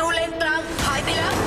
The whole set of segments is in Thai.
ตูเลนกลางหายไปแล้ว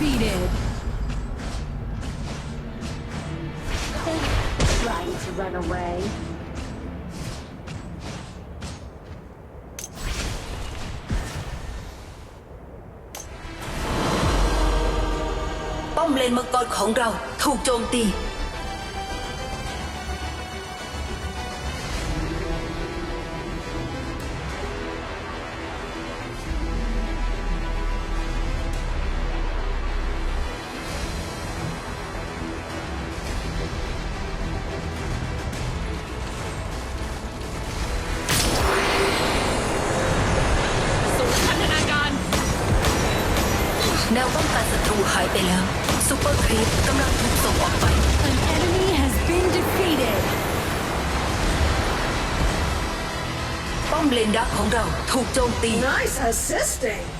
defeated. Trying to run away. Bom lên mất con khổng rau, thu trôn tiền. แนวป้องกันศัตรูหายไปแล้วซูเปอร์ครีปกำลังถูกส่งออกไป An enemy has been defeated. ป้อมเลนดักของเราถูกโจมตี Nice assisting.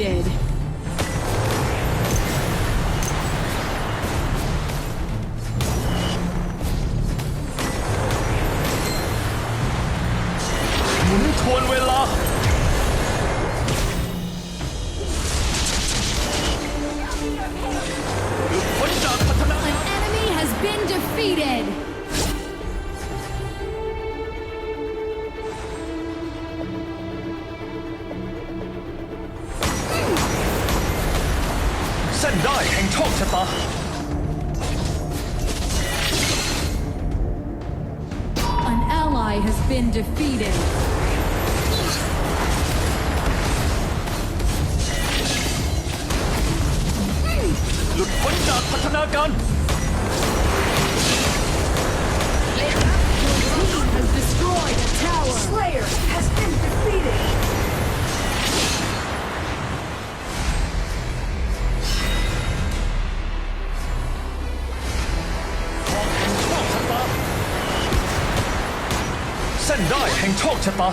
did ได้แห่งโชคชะตา An ally has been defeated. หลุดพ้นจากพัฒนาการ Team has destroyed a tower. Slayer has been defeated. งโชคชะตา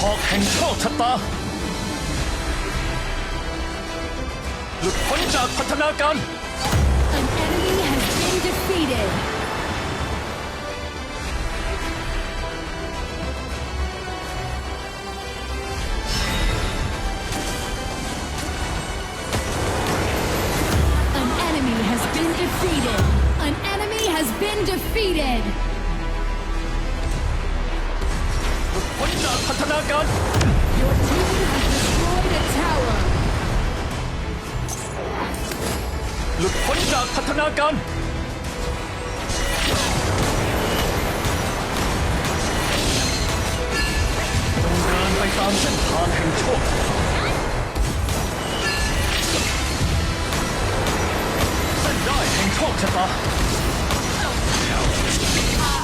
หอกแห่งโชคชะตา หลุดพ้นจากพัฒนาการ An enemy has been defeated. has been defeated. หลุดพ้นจากพัฒนาการ Your team has destroyed a tower. หลุดพ้นจากพัฒนาการ จงเดินไปตามเส้นทางแห่งโชค เส้นได้แห่งโชคชะตา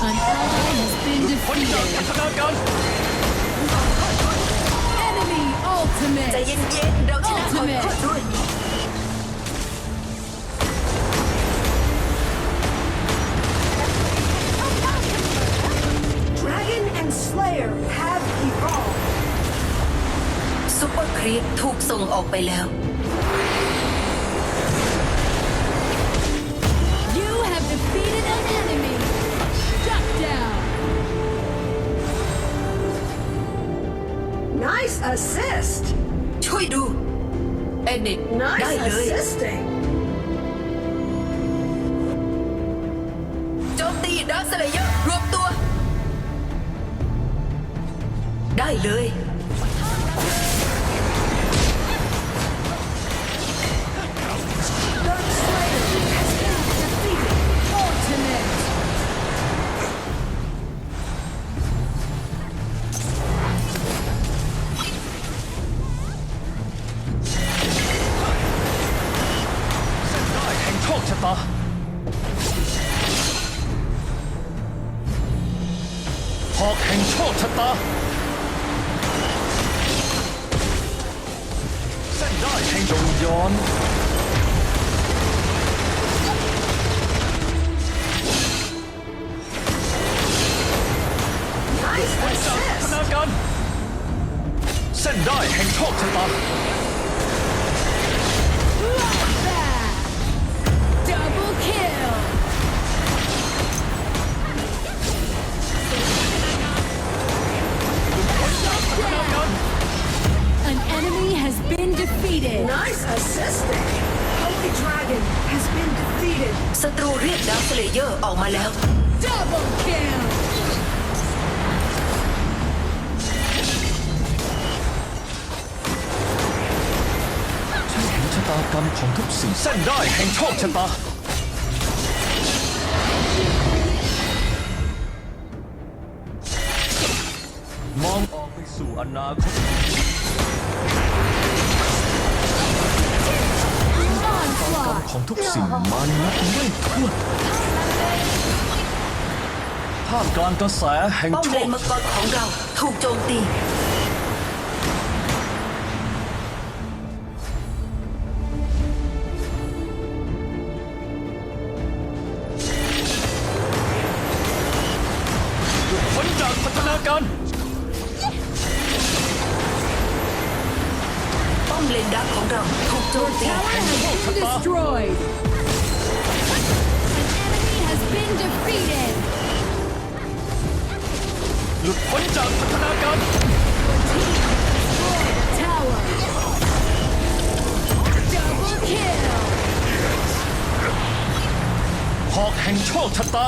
An ally has been พ้นจากพั defeated. ฒนาการ Enemy ใจ ultimate. เย็นๆเราชนะขอโทษด้วย Dragon and Slayer have evolved. ซุปเปอร์ครีปถูกส่งออกไปแล้ว Nice assist. Thôi đùa. Edit. Nice Đây assisting. Trong ti Dark Slayer, rộp tua. Đây lời. ตาหอกแห่งโชคชะตา เส้นได้แห่งจงย้อน Nice จากพัฒ assist. นาการเส้นได้แห่งโชคชะตา Nice assisting. Holy Dragon has been defeated. ศัตรูเรียกดักสเลเยอร์ออกมาแล้ว Double kill. ฉันเห็นชะตากรรมของทุกสิ่งเส้นได้แห่งโชคชะตา มองออกไปสู่อนาคต ของทุกสิ่งมานับไม่ถ้วนท่ามกลางกระแสแห่งป้อมโชเลคมังกรของเราถูกโจมตี ลุดพ้นจากพัฒนาการหอกแห่งโชคชะตา